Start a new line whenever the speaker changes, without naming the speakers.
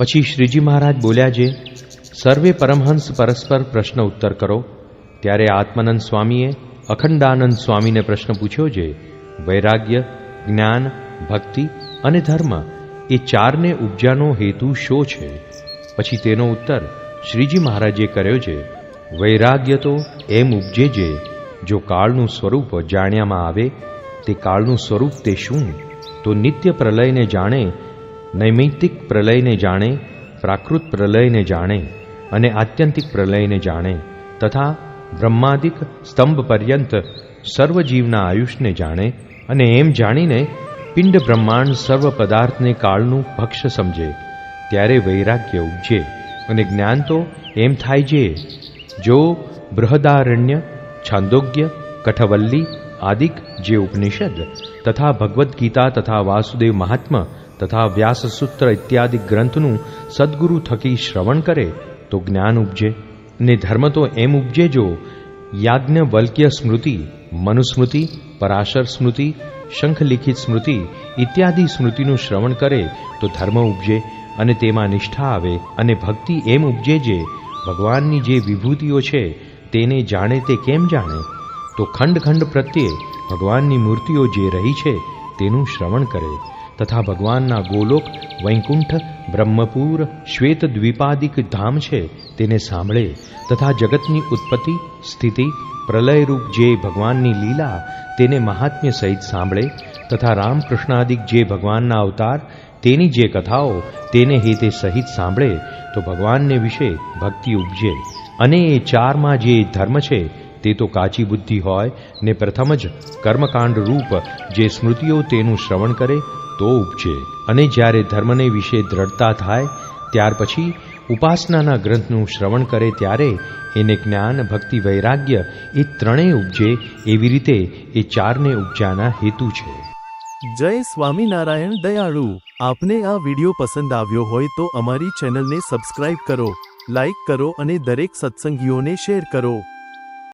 પછી શ્રીજી મહારાજ બોલ્યા જે, સર્વે પરમહંસ પરસ્પર પ્રશ્ન ઉત્તર કરો. ત્યારે આત્માનંદ સ્વામીએ અખંડાનંદ સ્વામીને પ્રશ્ન પૂછ્યો જે, વૈરાગ્ય, જ્ઞાન, ભક્તિ અને ધર્મ એ ચારને ઉપજાનો હેતુ શો છે? પછી તેનો ઉત્તર શ્રીજી મહારાજે કર્યો છે વૈરાગ્ય તો એમ ઉપજે જે, જો કાળનું સ્વરૂપ જાણ્યામાં આવે, તે કાળનું સ્વરૂપ તે શું? તો નિત્ય પ્રલયને જાણે નૈમિત્તિક પ્રલયને જાણે, પ્રાકૃત પ્રલયને જાણે અને આત્યંતિક પ્રલયને જાણે તથા બ્રહ્માદિક સ્તંભ પર્યંત સર્વજીવના આયુષને જાણે અને એમ જાણીને પિંડ બ્રહ્માંડ સર્વ પદાર્થને કાળનું ભક્ષ્ય સમજે, ત્યારે વૈરાગ્ય ઉપજે અને જ્ઞાન તો એમ થાય જે. જો બૃહદારણ્ય, છાંદોગ્ય, કઠવલ્લી આદિક જે ઉપનિષદ તથા ભગવદ્ ગીતા તથા વાસુદેવ મહાત્મા તથા વ્યાસસૂત્ર ઇત્યાદિ ગ્રંથનું સદગુરુ થકી શ્રવણ કરે તો જ્ઞાન ઉપજે, ને ધર્મ તો એમ ઉપજે જો યાજ્ઞવલ્ક્ય સ્મૃતિ, મનુસ્મૃતિ, પરાશર સ્મૃતિ, શંખલિખિત સ્મૃતિ ઇત્યાદિ સ્મૃતિનું શ્રવણ કરે તો ધર્મ ઉપજે અને તેમાં નિષ્ઠા આવે અને ભક્તિ એમ ઉપજે જે ભગવાનની જે વિભૂતિઓ છે તેને જાણે તે કેમ જાણે? તો ખંડ ખંડ પ્રત્યે ભગવાનની મૂર્તિઓ જે રહી છે તેનું શ્રવણ કરે. તથા ભગવાનના ગોલોક, વૈકુંઠ, બ્રહ્મપુર, શ્વેત દ્વિપાદિક ધામ છે તેને સાંભળે તથા જગતની ઉત્પત્તિ, સ્થિતિ, પ્રલયરૂપ જે ભગવાનની લીલા તેને મહાત્મ્ય સહિત સાંભળે તથા રામકૃષ્ણાદિક જે ભગવાનના અવતાર, તેની જે કથાઓ તેને હેતે સહિત સાંભળે તો ભગવાનને વિશે ભક્તિ ઉપજે. અને એ ચારમાં જે ધર્મ છે તે તો કાચી બુદ્ધિ હોય ને પ્રથમ જ કર્મકાંડ રૂપ જે સ્મૃતિઓ તેનું શ્રવણ કરે તો ઉપજે. અને જ્યારે ધર્મને વિશે દ્રઢતા થાય, ત્યાર પછી ઉપાસનાના ગ્રંથનું શ્રવણ કરે ત્યારે એને જ્ઞાન, ભક્તિ, વૈરાગ્ય એ ત્રણેય ઉપજે એવી રીતે એ ચારને ઉપજાના હેતુ છે.
જય સ્વામિનારાયણ દયાળુ. આપને આ વિડિયો પસંદ આવ્યો હોય તો અમારી ચેનલને સબસ્ક્રાઇબ કરો, લાઇક કરો અને દરેક સત્સંગીઓને શેર કરો.